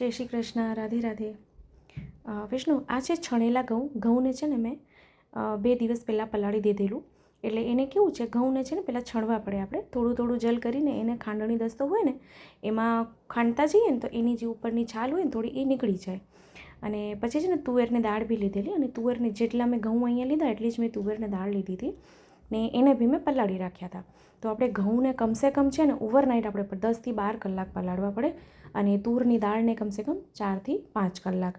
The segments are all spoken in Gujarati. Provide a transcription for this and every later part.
જય શ્રી કૃષ્ણ, રાધે રાધે. વિષ્ણુ, આ છે છણેલા ઘઉં. ઘઉંને છે ને મેં બે દિવસ પહેલાં પલાળી દીધેલું. એટલે એને કેવું છે, ઘઉંને છે ને પહેલાં છણવા પડે આપણે. થોડું થોડું જલ કરીને એને ખાંડણી દસ્તો હોય ને, એમાં ખાંડતા જઈએ ને તો એની જે ઉપરની છાલ હોય ને થોડી એ નીકળી જાય. અને પછી છે ને તુવેરની દાળ બી લીધેલી. અને તુવેરને જેટલા મેં ઘઉં અહીંયા લીધા, એટલી જ મેં તુવેરને દાળ લીધી હતી. ને એને બી મેં પલાળી રાખ્યા હતા. તો આપણે ઘઉંને કમસે કમ છે ને ઓવરનાઇટ આપણે દસથી બાર કલાક પલાળવા પડે અને તુરની દાળને કમસે કમ ચારથી પાંચ કલાક.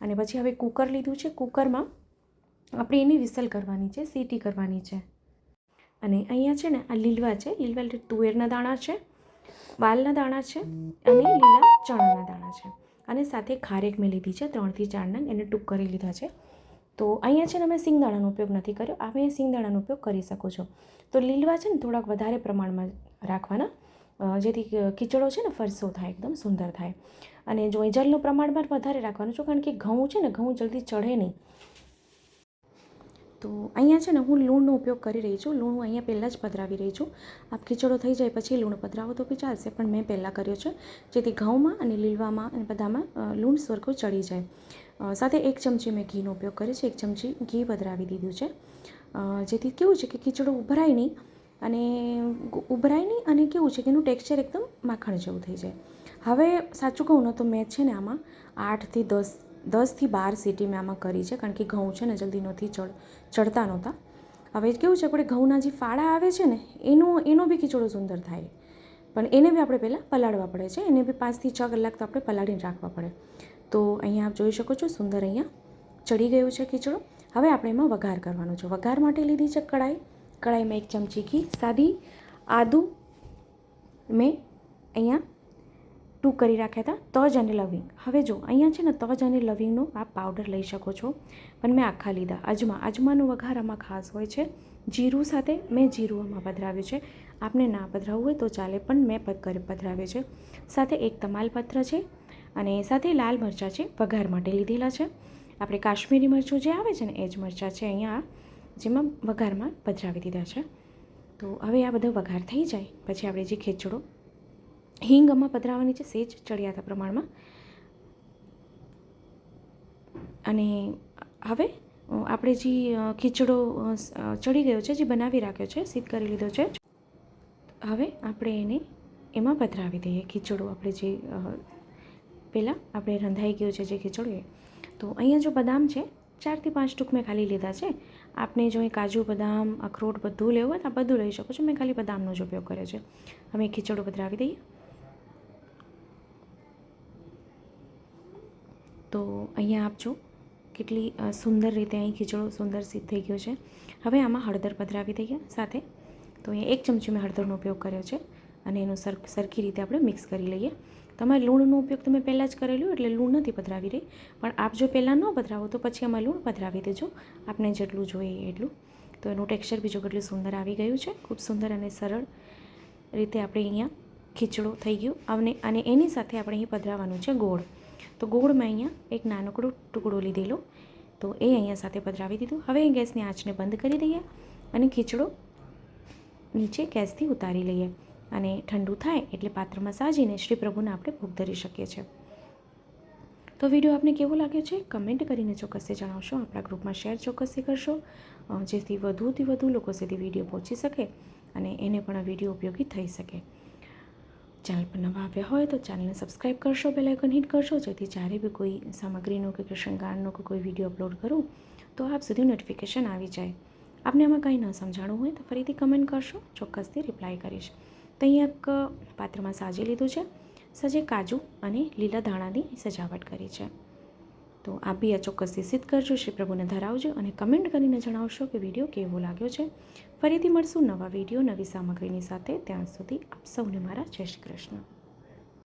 અને પછી હવે કુકર લીધું છે, કુકરમાં આપણે એની વિસલ કરવાની છે, સીટી કરવાની છે. અને અહીંયા છે ને આ લીલવા છે, લીલવા તુવેરના દાણા છે, વાલના દાણા છે અને લીલા ચણાના દાણા છે. અને સાથે ખારેક મેં લીધી છે ત્રણથી ચાર નંગ એને ટૂંક કરી લીધા છે. તો અહીંયા છે ને મેં સિંગદાણાનો ઉપયોગ નથી કર્યો. આ મેં સિંગદાણાનો ઉપયોગ કરી શકો છો. તો લીલવા છે ને થોડાક વધારે પ્રમાણમાં રાખવાના. જેથી ખીચડો છે ને ફરસો થાય, એકદમ સુંદર થાય. અને જો જલનું પ્રમાણ પણ વધારે રાખવાનું છું, કારણ કે ઘઉં છે ને ઘઉં જલ્દી ચઢે નહીં. તો અહીંયા છે ને હું લૂણનો ઉપયોગ કરી રહી છું. લૂણ હું અહીંયા પહેલાં જ પધરાવી રહી છું. આપ ખીચડો થઈ જાય પછી લૂણ પધરાવો તો બી ચાલશે, પણ મેં પહેલાં કર્યો છે. જેથી ઘઉંમાં અને લીલવામાં અને બધામાં લૂણ સરખું ચડી જાય. સાથે એક ચમચી મેં ઘીનો ઉપયોગ કર્યો છે. એક ચમચી ઘી પધરાવી દીધું છે. જેથી કેવું છે કે ખીચડો ઉભરાય નહીં અને ઉભરાય નહીં અને કેવું છે કે એનું ટેક્સચર એકદમ માખણ જેવું થઈ જાય. હવે સાચું કહું ને તો મેં છે ને આમાં આઠથી દસ દસથી બાર સીટી મેં આમાં કરી છે, કારણ કે ઘઉં છે ને જલ્દી નથી ચડ, ચડતા નહોતા. હવે કેવું છે, આપણે ઘઉંના જે ફાળા આવે છે ને, એનો એનો બી ખીચડો સુંદર થાય. પણ એને બી આપણે પહેલાં પલાળવા પડે છે, એને બી પાંચથી છ કલાક તો આપણે પલાળીને રાખવા પડે. તો અહીંયા આપ જોઈ શકો છો, સુંદર અહીંયા ચડી ગયું છે ખીચડો. હવે આપણે એમાં વઘાર કરવાનો છે. વઘાર માટે લીધી છે કઢાઈ. કઢાઈમાં એક ચમચી ઘી, સાદી આદું, મેં અહીંયા ટૂંક કરી રાખ્યા હતા તજ અને લવિંગ. હવે જો અહીંયા છે ને તજ અને લવિંગનો આ પાવડર લઈ શકો છો. પણ મેં આખા લીધા. અજમા, અજમાનો વઘાર આમાં ખાસ હોય છે. જીરું સાથે મેં જીરું આમાં પધરાવ્યું છે. આપને ના પધરાવવું હોય તો ચાલે, પણ મેં પધરાવ્યું છે. સાથે એક તમાલપત્ર છે અને સાથે લાલ મરચાં છે, વઘાર માટે લીધેલા છે. આપણે કાશ્મીરી મરચું જે આવે છે ને, એ જ મરચાં છે અહીંયા જેમાં વઘારમાં પધરાવી દીધા છે. તો હવે આ બધો વઘાર થઈ જાય. પછી આપણે જે ખીચડો હિંગ આમાં પધરાવવાની છે, સેજ ચડિયાતા પ્રમાણમાં. અને હવે આપણે જે ખીચડો ચડી ગયો છે, જે બનાવી રાખ્યો છે સીધ કરી લીધો છે, હવે આપણે એને એમાં પધરાવી દઈએ. ખીચડો આપણે જે પહેલાં આપણે રંધાઈ ગયો છે જે ખીચડો એ. તો અહીંયા જો બદામ છે ચારથી પાંચ ટૂંક મેં ખાલી લીધા છે. આપને જો એ કાજુ બદામ, અખરોટ બધું લેવું હોય તો આ બધું લઈ શકો છો. મેં ખાલી બદામનો જ ઉપયોગ કર્યો છે. અમે ખીચડો પધરાવી દઈએ. તો અહીંયા આપજો કેટલી સુંદર રીતે અહીં ખીચડો સુંદર સિદ્ધ થઈ ગયો છે. હવે આમાં હળદર પધરાવી દઈએ સાથે. તો અહીંયા એક ચમચી મેં હળદરનો ઉપયોગ કર્યો છે અને એનું સર, સરખી રીતે આપણે મિક્સ કરી લઈએ. તમારે લૂણનો ઉપયોગ તમે પહેલાં જ કરેલું એટલે લૂણ નથી પધરાવી રહી. પણ આપ જો પહેલાં ન પધરાવો તો પછી આમાં લૂણ પધરાવી દેજો. આપને જેટલું જોઈએ એટલું. તો એનું ટેક્સચર બીજું કેટલું સુંદર આવી ગયું છે. ખૂબ સુંદર અને સરળ રીતે આપણે અહીંયા ખીચડો થઈ ગયો. અને અને એની સાથે આપણે અહીં પધરાવવાનું છે ગોળ. તો ગોળમાં અહીંયા એક નાનકડો ટુકડો લીધેલો. તો એ અહીંયા સાથે પધરાવી દીધું. હવે ગેસની આંચને બંધ કરી દઈએ અને ખીચડો નીચે ગેસથી ઉતારી લઈએ. અને ઠંડુ થાય એટલે પાત્રમાં સાજીને શ્રી પ્રભુને આપણે ભોગ ધરી શકીએ છીએ. તો વીડિયો આપને કેવો લાગ્યો છે? કમેન્ટ કરીને ચોક્કસથી જણાવશો. આપણા ગ્રુપમાં શેર ચોક્કસથી કરશો. જેથી વધુથી વધુ લોકો સુધી વીડિયો પહોંચી શકે અને એને પણ આ વીડિયો ઉપયોગી થઈ શકે. ચેનલ પર નવા આવ્યા હોય તો ચેનલને સબસ્ક્રાઈબ કરશો, બેલ આઇકન હિટ કરશો, જેથી જ્યારે બી કોઈ સામગ્રીનો કે શણગારનો કે કોઈ વીડિયો અપલોડ કરું, તો આપ સુધી નોટિફિકેશન આવી જાય. આપને આમાં કંઈ ન સમજાણું હોય તો ફરીથી કમેન્ટ કરશો, ચોક્કસથી રિપ્લાય કરીશ. તો અહીંયા એક પાત્રમાં સાજી લીધું છે. સજે કાજુ અને લીલા ધાણાની સજાવટ કરી છે. તો આપ બી આ ચોક્કસથી સિદ્ધ કરજો, શ્રી પ્રભુને ધરાવજો અને કમેન્ટ કરીને જણાવશો કે વીડિયો કેવો લાગ્યો છે. ફરીથી મળશું નવા વીડિયો, નવી સામગ્રીની સાથે. ત્યાં સુધી આપ સૌને મારા જય શ્રી કૃષ્ણ.